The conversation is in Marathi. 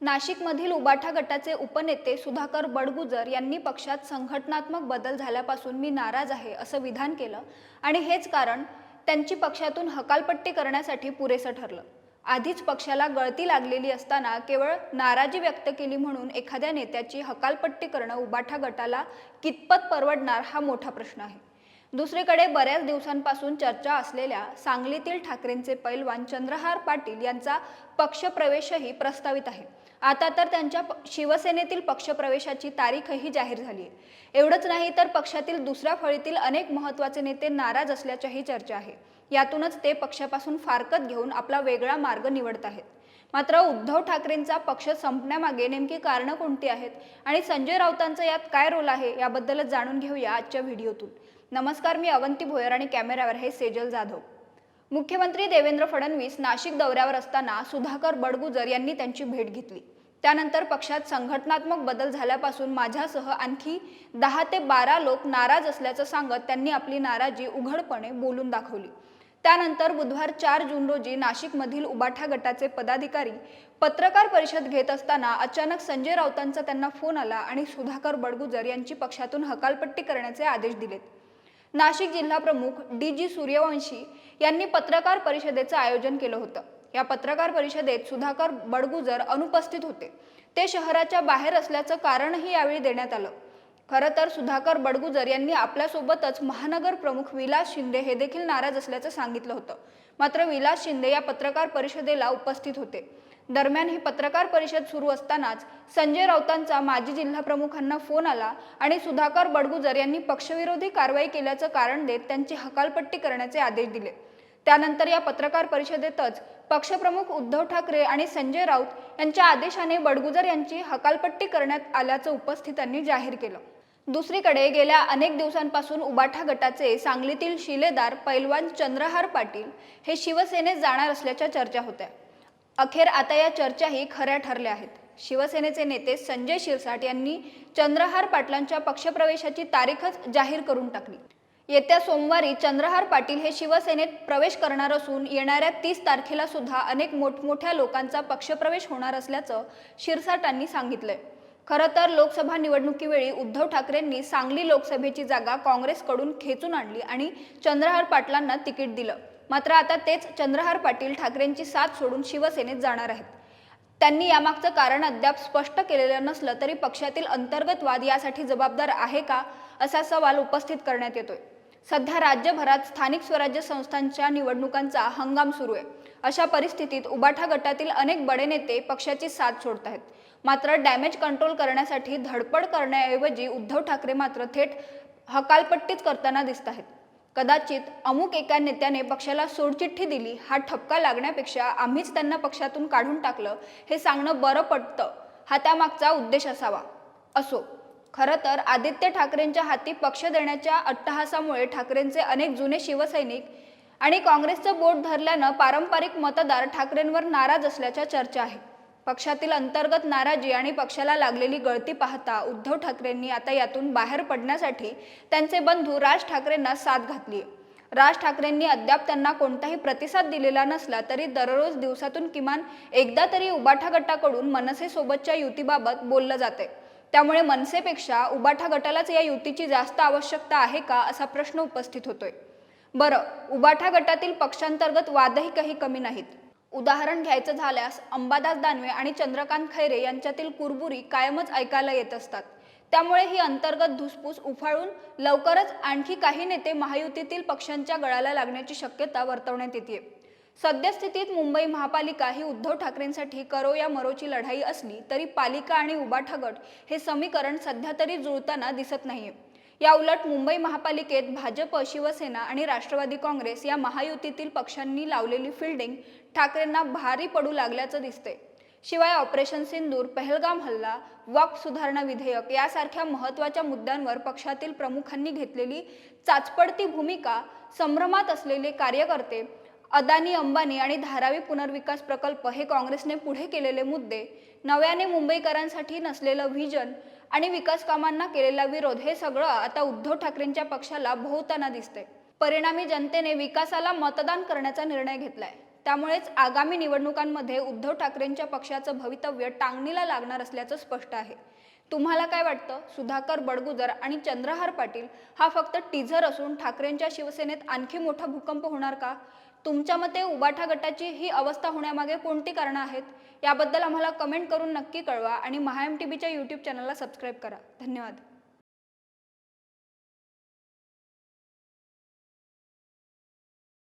नाशिकमधील उबाठा गटाचे उपनेते सुधाकर बडगुजर यांनी पक्षात संघटनात्मक बदल झाल्यापासून मी नाराज आहे असं विधान केलं. आणि हेच कारण त्यांची पक्षातून हकालपट्टी करण्यासाठी पुरेसं ठरलं. आधीच पक्षाला गळती लागलेली असताना केवळ नाराजी व्यक्त केली म्हणून एखाद्या नेत्याची हकालपट्टी करणं उबाठा गटाला कितपत परवडणार हा मोठा प्रश्न आहे. दुसरीकडे बऱ्याच दिवसांपासून चर्चा असलेल्या सांगलीतील ठाकरेंचे पैलवान चंद्रहार पाटील यांचा पक्षप्रवेशही प्रस्तावित आहे. आता तर त्यांच्या प- शिवसेनेतील पक्षप्रवेशाची तारीखही जाहीर झाली आहे. एवढंच नाही तर पक्षातील दुसऱ्या फळीतील अनेक महत्त्वाचे नेते नाराज असल्याच्याही चर्चा आहे. यातूनच ते पक्षापासून फारकत घेऊन आपला वेगळा मार्ग निवडत आहेत. मात्र उद्धव ठाकरेंचा पक्ष संपण्यामागे नेमकी कारणं कोणती आहेत आणि संजय राऊतांचा यात काय रोल आहे याबद्दलच जाणून घेऊया आजच्या व्हिडिओतून. नमस्कार मी अवंती भोयर आणि कॅमेऱ्यावर हे सेजल जाधव. मुख्यमंत्री देवेंद्र फडणवीस नाशिक दौऱ्यावर असताना सुधाकर बडगुजर यांनी त्यांची भेट घेतली. त्यानंतर पक्षात संघटनात्मक बदल झाल्यापासून माझ्यासह आणखी दहा ते बारा लोक नाराज असल्याचं सांगत त्यांनी आपली नाराजी उघडपणे बोलून दाखवली. त्यानंतर बुधवार चार जून रोजी नाशिकमधील उबाठा गटाचे पदाधिकारी पत्रकार परिषद घेत असताना अचानक संजय राऊतांचा त्यांना फोन आला आणि सुधाकर बडगुजर यांची पक्षातून हकालपट्टी करण्याचे आदेश दिलेत. नाशिक जिल्हा प्रमुख डी जी सूर्यवंशी यांनी पत्रकार परिषदेचं आयोजन केलं होतं. या पत्रकार परिषदेत सुधाकर बडगुजर अनुपस्थित होते. ते शहराच्या बाहेर असल्याचं कारणही यावेळी देण्यात आलं. खरं तर सुधाकर बडगुजर यांनी आपल्यासोबतच महानगर प्रमुख विलास शिंदे हे देखील नाराज असल्याचं सांगितलं होतं. मात्र विलास शिंदे या पत्रकार परिषदेला उपस्थित होते. दरम्यान ही पत्रकार परिषद सुरू असतानाच संजय राऊतांचा माजी जिल्हा प्रमुखांना फोन आला आणि सुधाकर बडगुजर यांनी पक्षविरोधी कारवाई केल्याचं कारण देत त्यांची हकालपट्टी करण्याचे आदेश दिले. त्यानंतर या पत्रकार परिषदेतच पक्षप्रमुख उद्धव ठाकरे आणि संजय राऊत यांच्या आदेशाने बडगुजर यांची हकालपट्टी करण्यात आल्याचं उपस्थितांनी जाहीर केलं. दुसरीकडे गेल्या अनेक दिवसांपासून उबाठा गटाचे सांगलीतील शिलेदार पैलवान चंद्रहार पाटील हे शिवसेनेत जाणार असल्याच्या चर्चा होत्या. अखेर आता या चर्चाही खऱ्या ठरल्या आहेत. शिवसेनेचे नेते संजय शिरसाट यांनी चंद्रहार पाटलांच्या पक्षप्रवेशाची तारीखच जाहीर करून टाकली. येत्या सोमवारी चंद्रहार पाटील हे शिवसेनेत प्रवेश करणार असून येणाऱ्या तीस तारखेला सुद्धा अनेक मोठमोठ्या लोकांचा पक्षप्रवेश होणार असल्याचं शिरसाटांनी सांगितलंय. खरं तर लोकसभा निवडणुकीवेळी उद्धव ठाकरेंनी सांगली लोकसभेची जागा काँग्रेसकडून खेचून आणली आणि चंद्रहार पाटलांना तिकीट दिलं. मात्र आता तेच चंद्रहार पाटील ठाकरेंची साथ सोडून शिवसेनेत जाणार आहेत. त्यांनी यामागचं कारण अद्याप स्पष्ट केलेलं नसलं तरी पक्षातील अंतर्गत वाद यासाठी जबाबदार आहे का असा सवाल उपस्थित करण्यात येतोय. सध्या राज्यभरात स्थानिक स्वराज्य संस्थांच्या निवडणुकांचा हंगाम सुरू आहे. अशा परिस्थितीत उबाठा गटातील अनेक बडे नेते पक्षाची साथ सोडत आहेत मात्र डॅमेज कंट्रोल करण्यासाठी धडपड करण्याऐवजी उद्धव ठाकरे मात्र थेट हकालपट्टीच करताना दिसत आहेत कदाचित अमुक एका नेत्याने पक्षाला सोडचिठ्ठी दिली हा ठपका लागण्यापेक्षा आम्हीच त्यांना पक्षातून काढून टाकलं हे सांगणं बरं पडतं. हा त्यामागचा उद्देश असावा. असो. खरं तर आदित्य ठाकरेंच्या हाती पक्ष देण्याच्या अट्टहासामुळे ठाकरेंचे अनेक जुने शिवसैनिक आणि काँग्रेसचं बोट धरल्यानं पारंपरिक मतदार ठाकरेंवर नाराज असल्याच्या चर्चा आहे पक्षातील अंतर्गत नाराजी आणि पक्षाला लागलेली गळती पाहता उद्धव ठाकरेंनी आता यातून बाहेर पडण्यासाठी त्यांचे बंधू राज ठाकरेंना साथ घातली. राज ठाकरेंनी अद्याप त्यांना कोणताही प्रतिसाद दिलेला नसला तरी दररोज दिवसातून किमान एकदा तरी उबाठा गटाकडून मनसेसोबतच्या युतीबाबत बोललं जाते. त्यामुळे मनसेपेक्षा उबाठा गटालाच या युतीची जास्त आवश्यकता आहे का असा प्रश्न उपस्थित होतोय. बरं उबाठा गटातील पक्षांतर्गत वादही काही कमी नाहीत. उदाहरण घ्यायचं झाल्यास अंबादास दानवे आणि चंद्रकांत खैरे यांच्यातील कुरबुरी कायमच ऐकायला येत असतात. त्यामुळे ही अंतर्गत धुसफूस उफाळून लवकरच आणखी काही नेते महायुतीतील पक्षांच्या गळाला लागण्याची शक्यता वर्तवण्यात येते सद्यस्थितीत मुंबई महापालिका ही उद्धव ठाकरेंसाठी करो या मरोची लढाई असली तरी पालिका आणि उबाठा गट हे समीकरण सध्या तरी जुळताना दिसत नाहीये. या उलट मुंबई महापालिकेत भाजप शिवसेना आणि राष्ट्रवादी काँग्रेस या महायुतीतील पक्षांनी लावलेली फिल्डिंग ठाकरेंना भारी पडू लागल्याचं दिसतंय. शिवाय ऑपरेशन सिंदूर पहलगाम हल्ला वक्फ सुधारणा विधेयक यासारख्या महत्त्वाच्या मुद्द्यांवर पक्षातील प्रमुखांनी घेतलेली चाचपडती भूमिका संभ्रमात असलेले कार्यकर्ते अदानी अंबानी आणि धारावी पुनर्विकास प्रकल्प हे काँग्रेसने पुढे केलेले मुद्दे नव्याने मुंबईकरांसाठी नसलेलं व्हिजन आणि विकास कामांना केलेला विरोध हे सगळं आता उद्धव ठाकरेंच्या पक्षाला भोवताना दिसते परिणामी जनतेने विकासाला मतदान करण्याचा निर्णय घेतलाय. त्यामुळेच आगामी निवडणुकांमध्ये उद्धव ठाकरेंच्या पक्षाचं भवितव्य टांगणीला लागणार असल्याचं स्पष्ट आहे. तुम्हाला काय वाटतं? सुधाकर बडगुजर आणि चंद्रहार पाटील हा फक्त टीझर असून ठाकरेंच्या शिवसेनेत आणखी मोठा भूकंप होणार का? तुमच्या मते उबाठा गटाची ही अवस्था होण्यामागे कोणती कारणं आहेत? याबद्दल आम्हाला कमेंट करून नक्की कळवा आणि महाएम टी व्हीच्या यूट्यूब चॅनलला सबस्क्राईब करा. धन्यवाद.